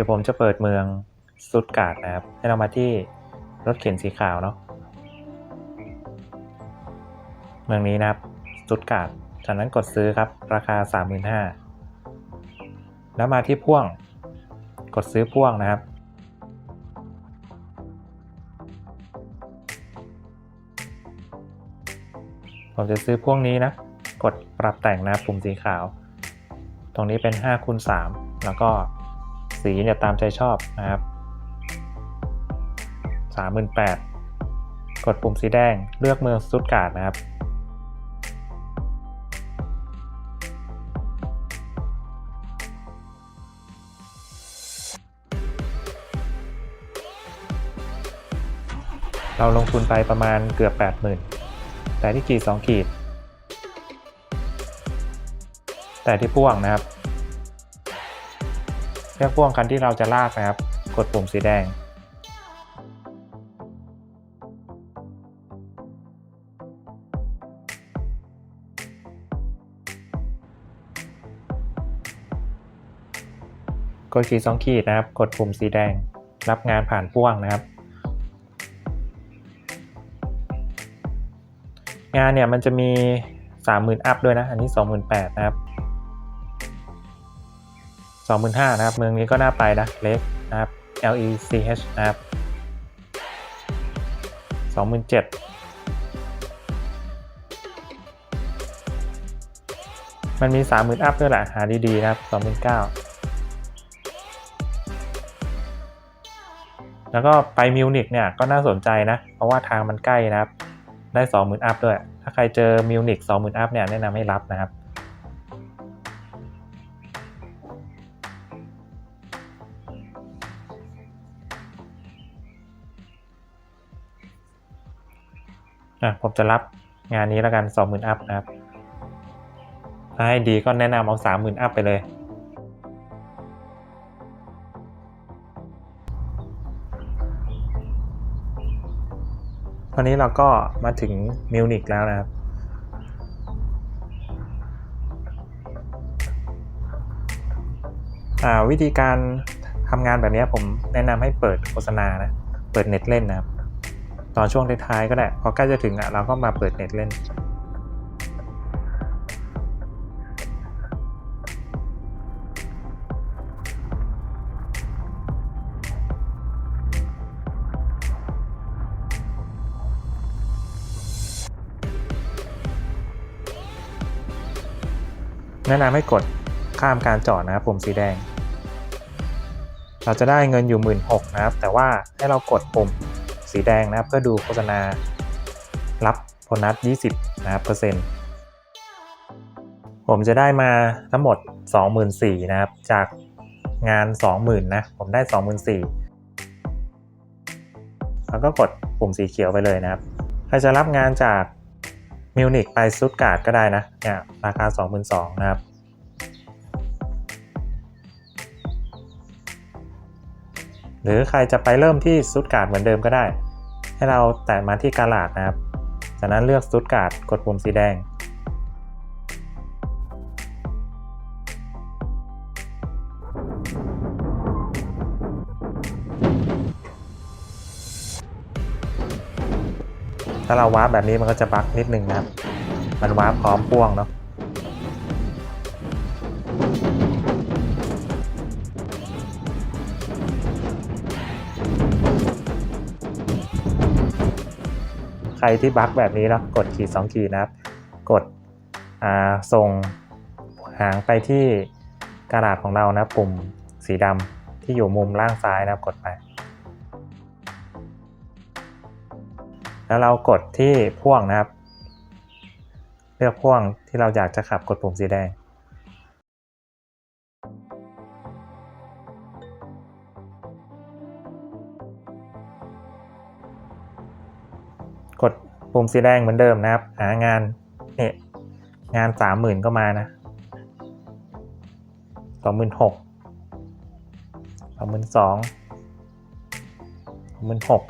ดี๋ยวผมจะเปิดเมืองสตุตการ์ดนะครับ ให้เรามาที่รถเข็นสีขาวเนาะ เมืองนี้นะครับสตุตการ์ดจากนั้นกดซื้อครับ ราคา 35,000แล้วมาที่พ่วง กดซื้อพ่วงนะครับ ผมจะซื้อพ่วงนี้นะ กดปรับแต่งนะปุ่มสีขาว ตรงนี้เป็น5คูณ3แล้วก็ สีเนี่ยตามใจชอบนะครับ38,000กดปุ่มสีแดงเลือกเมืองสตุตการ์ดนะครับ เราลงทุนไปประมาณเกือบ 80,000 แต่ที่ขีด2ขีด แต่ที่พ่วงนะครับ เลือกพ่วงคันที่เราจะลากนะครับ กดปุ่มสีแดง กดขีด2ขีดนะครับ กดปุ่มสีแดง รับงานผ่านพ่วงนะครับ งานเนี่ยมันจะมี 30,000 อัพด้วยนะ อันนี้ 28,000 นะครับ 25,000นะครับ เมืองนี้ก็น่าไปนะ เล็กนะครับ L E C H นะครับ27,000มันมี 30,000 อัพด้วยแหละ หาดีๆ นะครับ29,000แล้วก็ไปมิวนิกเนี่ย ก็น่าสนใจนะ เพราะว่าทางมันใกล้นะครับ ได้ 20,000 อัพด้วย ถ้าใครเจอมิวนิก20,000 อัพเนี่ย แนะนำให้รับนะครับ อะผมจะรับงานนี้แล้วกัน 20,000 อัพนะครับ ถ้าให้ดีก็แนะนำเอา 30,000 อัพไปเลย ตอนนี้เราก็มาถึงมิวนิกแล้วนะครับอ่าวิธีการทำงานแบบนี้ผมแนะนำให้เปิดโฆษณานะ เปิดเน็ตเล่นนะครับ ตอนช่วงท้ายๆก็ได้พอใกล้จะถึงอะเราก็มาเปิดเน็ตเล่นแนะนำให้กดข้ามการจอดนะครับปุ่มสีแดง เราจะได้เงินอยู่ 1 6ื่นนะครับ แต่ว่าให้เรากดปุ่ม สีแดงนะครับ เพื่อดูโฆษณารับโบนัส 20 นะครับเปอร์เซ็นต์ผมจะได้มาทั้งหมด 24,000นะครับ จากงาน 20,000 นะ ผมได้ 24,000แล้วก็กดปุ่มสีเขียวไปเลยนะครับ ใครจะรับงานจากมิวนิกไปสตุตการ์ดก็ได้นะเนี่ยราคา 22,000นะครับ หรือใครจะไปเริ่มที่สตุตการ์ดเหมือนเดิมก็ได้ ให้เราแตะมาที่กาลาดนะครับ จากนั้นเลือกสตุตการ์ดกดปุ่มสีแดง ถ้าเราวาร์ปแบบนี้มันก็จะบั๊กนิดนึงนะครับ มันวาร์ปพร้อมพ่วงเนาะ ใครที่บั๊กแบบนี้เนาะกดขีด2ขีดนะครับ กดส่งหางไปที่กระดาษของเรานะปุ่มสีดำที่อยู่มุมล่างซ้ายนะครับกดไป แล้วเรากดที่พ่วงนะครับ เลือกพ่วงที่เราอยากจะขับกดปุ่มสีแดง กดปุ่มสีแดงเหมือนเดิมนะครับ หางานเนี่ยงานสามหมื่นก็มานะสองหมื่นหกสองหมื่นสองสองหมื่นหก